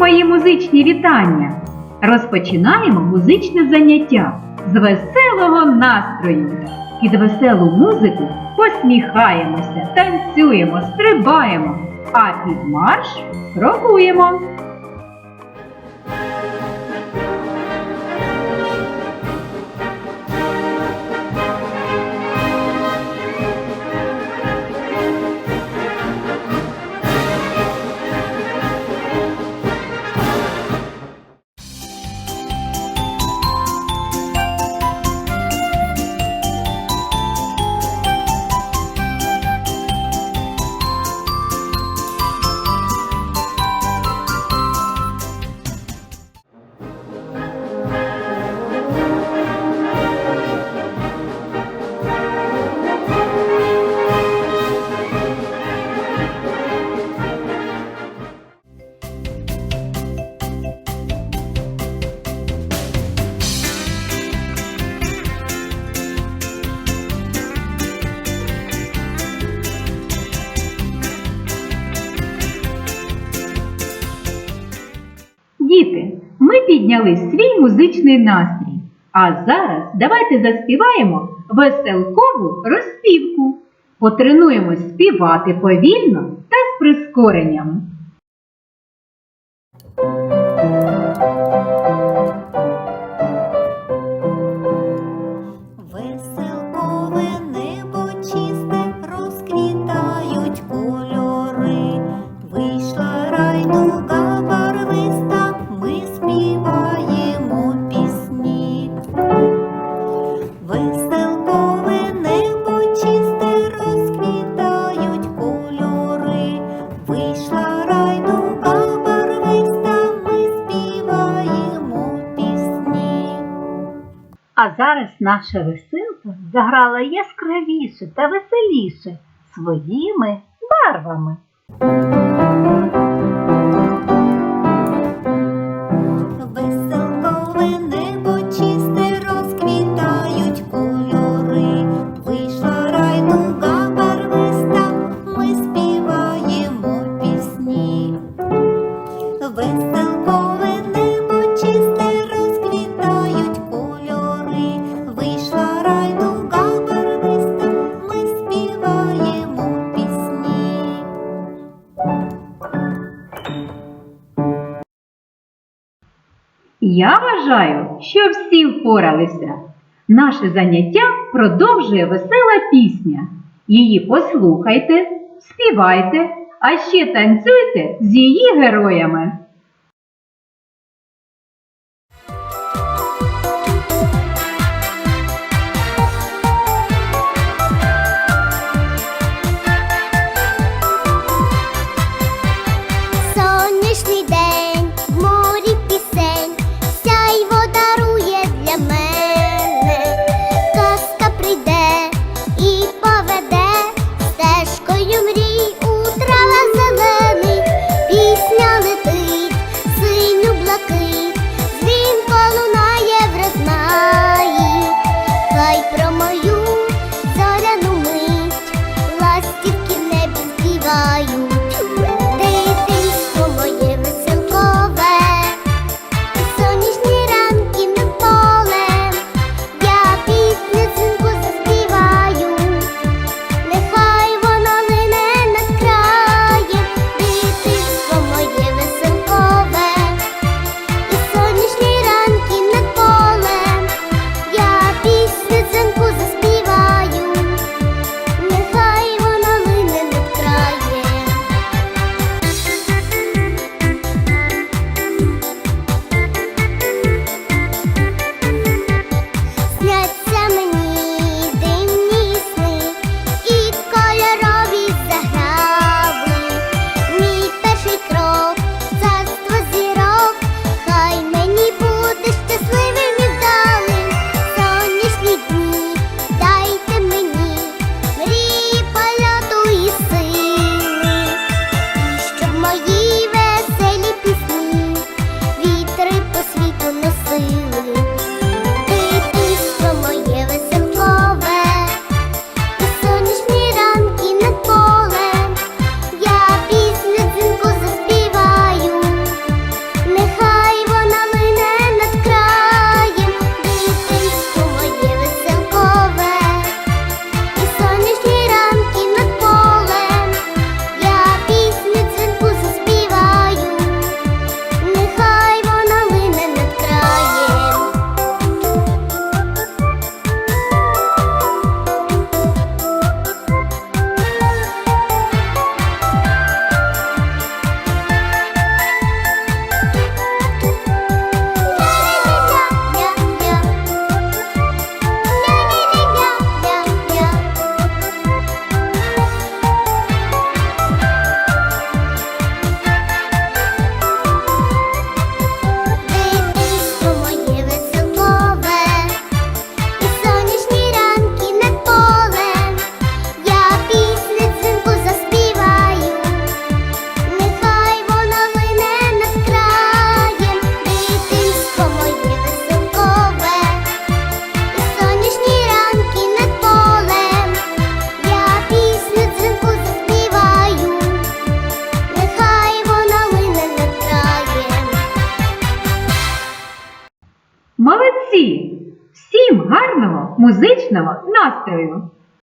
Мої музичні вітання! Розпочинаємо музичне заняття з веселого настрою. Під веселу музику посміхаємося, танцюємо, стрибаємо, а під марш крокуємо. Підняли свій музичний настрій. А зараз давайте заспіваємо веселкову розпівку. Потренуємось співати повільно та з прискоренням. Зараз наша веселка заграла яскравіше та веселіше своїми барвами. Я вважаю, що всі впоралися. Наше заняття продовжує весела пісня. Її послухайте, співайте, а ще танцюйте з її героями. Музичного настрою!